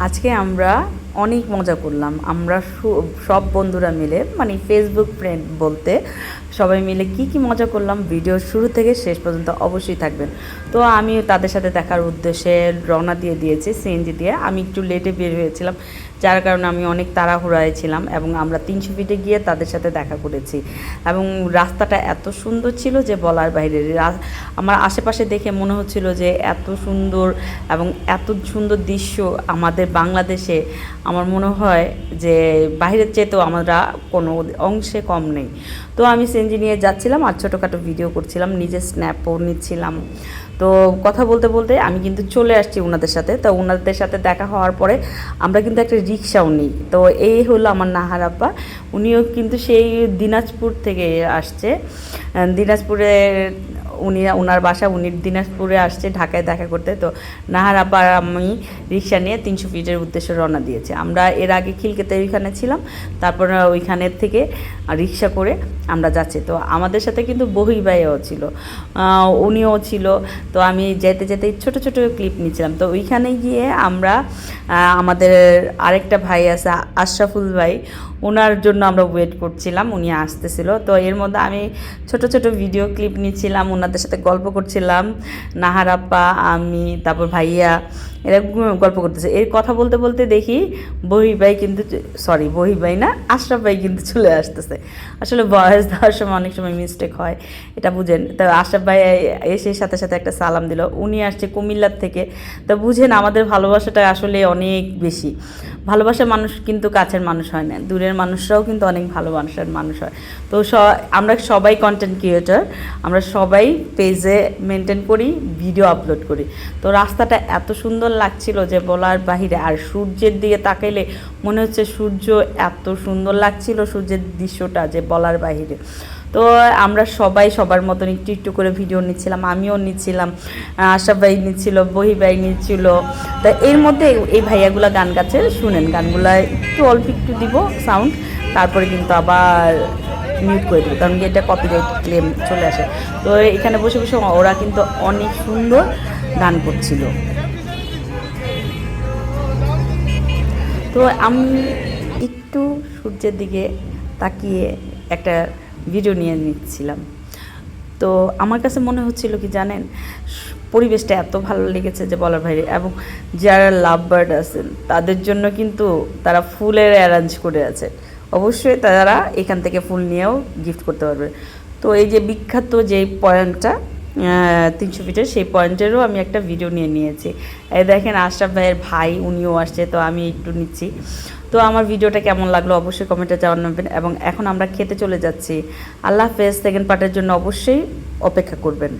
আজকে আমরা অনেক মজা করলাম। আমরা সব বন্ধুরা মিলে মানে ফেসবুক ফ্রেন্ড বলতে সবাই মিলে কি কি মজা করলাম ভিডিও শুরু থেকে শেষ পর্যন্ত অবশ্যই থাকবেন। তো আমি তাদের সাথে দেখার উদ্দেশ্যে রওনা দিয়ে দিয়েছি সিএনজি দিয়ে। আমি একটু লেটে বের হয়েছিলাম, যার কারণে আমি অনেক তাড়াহুড়ায় ছিলাম এবং আমরা তিনশো ফিটে গিয়ে তাদের সাথে দেখা করেছি। এবং রাস্তাটা এত সুন্দর ছিল যে বলার বাইরে আমার আশেপাশে দেখে মনে হচ্ছিল যে এত সুন্দর এবং এত সুন্দর দৃশ্য আমাদের বাংলাদেশে আমার মনে হয় যে বাইরের তো আমরা কোনো অংশে কম নেই। তো আমি সেনজি নিয়ে যাচ্ছিলাম আর ছোটোখাটো ভিডিও করছিলাম নিজে স্ন্যাপও নিচ্ছিলাম। তো কথা বলতে বলতে আমি কিন্তু চলে আসছি ওনাদের সাথে। তো ওনাদের সাথে দেখা হওয়ার পরে আমরা কিন্তু একটা রিক্সাও নিই। তো এই হলো আমার নাহার আব্বা। উনিও কিন্তু সেই দিনাজপুর থেকে আসছে। আহ, দিনাজপুরে উনি ওনার বাসা উনি দিনাজপুরে আসছে ঢাকায় দেখা করতে। তো নাহার আব্বা আমি রিক্সা নিয়ে তিনশো ফিটের উদ্দেশ্যে রওনা দিয়েছে। আমরা এর আগে খিলকেতে ওইখানে ছিলাম, তারপর ওইখানের থেকে রিক্সা করে আমরা যাচ্ছি। তো আমাদের সাথে কিন্তু বহি ভাইও ছিল উনিও ছিল। তো আমি যেতে যেতে ছোট ছোট ক্লিপ নিয়েছিলাম তো ওইখানে গিয়ে আমরা আমাদের আরেকটা ভাই আছে, আশরাফুল ভাই ওনার জন্য আমরা ওয়েট করছিলাম, উনি আসতেছিল। তো এর মধ্যে আমি ছোট ছোট ভিডিও ক্লিপ নিচ্ছিলাম ওনাদের সাথে গল্প করছিলাম। নাহার আপ্পা আমি তারপর ভাইয়া এরা গল্প করতেছে। এর কথা বলতে বলতে দেখি বহি ভাই কিন্তু সরি বহি ভাই না, আশরাফ ভাই কিন্তু চলে আসতেছে। আসলে বয়স দেওয়ার সময় অনেক সময় মিস্টেক হয়, এটা বুঝেন। তো আশরাফ ভাই এসে সাথে সাথে একটা সালাম দিল। উনি আসছে কুমিল্লার থেকে। তো বুঝেন আমাদের ভালোবাসাটা আসলে অনেক বেশি। ভালোবাসার মানুষ কিন্তু কাছের মানুষ হয় না, দূরের মানুষরাও কিন্তু অনেক ভালোবাসার মানুষ হয়। তো স আমরা সবাই কন্টেন্ট ক্রিয়েটর আমরা সবাই পেজে মেনটেন করি ভিডিও আপলোড করি। তো রাস্তাটা এত সুন্দর লাগছিল যে বলার বাহিরে। আর সূর্যের দিকে তাকাইলে মনে হচ্ছে সূর্য এত সুন্দর লাগছিল সূর্যের দৃশ্যটা যে বলার বাহিরে। তো আমরা সবাই সবার মতন একটু একটু করে ভিডিও নিচ্ছিলাম, আমিও নিচ্ছিলাম, আশা ভাই নিচ্ছিল, বহি ভাই নিচ্ছিল। তা এর মধ্যে এই ভাইয়াগুলা গান গাছে শুনেন, গানগুলা একটু অল্প একটু দিব সাউন্ড তারপরে কিন্তু আবার মিউট করে দেবো, কারণ এটা কপিরাইট ক্লেম চলে আসে। তো এখানে বসে বসে ওরা কিন্তু অনেক সুন্দর গান করছিল। তো আমি একটু সূর্যের দিকে তাকিয়ে একটা ভিডিও নিয়ে নিচ্ছিলাম। তো আমার কাছে মনে হচ্ছিল কি জানেন, পরিবেশটা এত ভালো লেগেছে যে বলার বাইরে, এবং যারা লাভ বার্ড আছেন, তাদের জন্য কিন্তু তারা ফুলের অ্যারেঞ্জ করে আছে। অবশ্যই তারা এখান থেকে ফুল নিয়েও গিফট করতে পারবে। তো এই যে বিখ্যাত যে পয়েন্টটা তিনশো ফিটের সেই পয়েন্টেরও আমি একটা ভিডিও নিয়ে নিয়েছি। এই দেখেন আশরাফ ভাইয়ের ভাই, উনিও আসছে, তো আমি একটু নিচ্ছি। তো আমার ভিডিওটা কেমন লাগল অবশ্যই কমেন্টে জানাবেন এবং এখন আমরা খেতে চলে যাচ্ছি। আল্লাহ হাফেজ সেকেন্ড পার্টের জন্য অবশ্যই অপেক্ষা করবেন।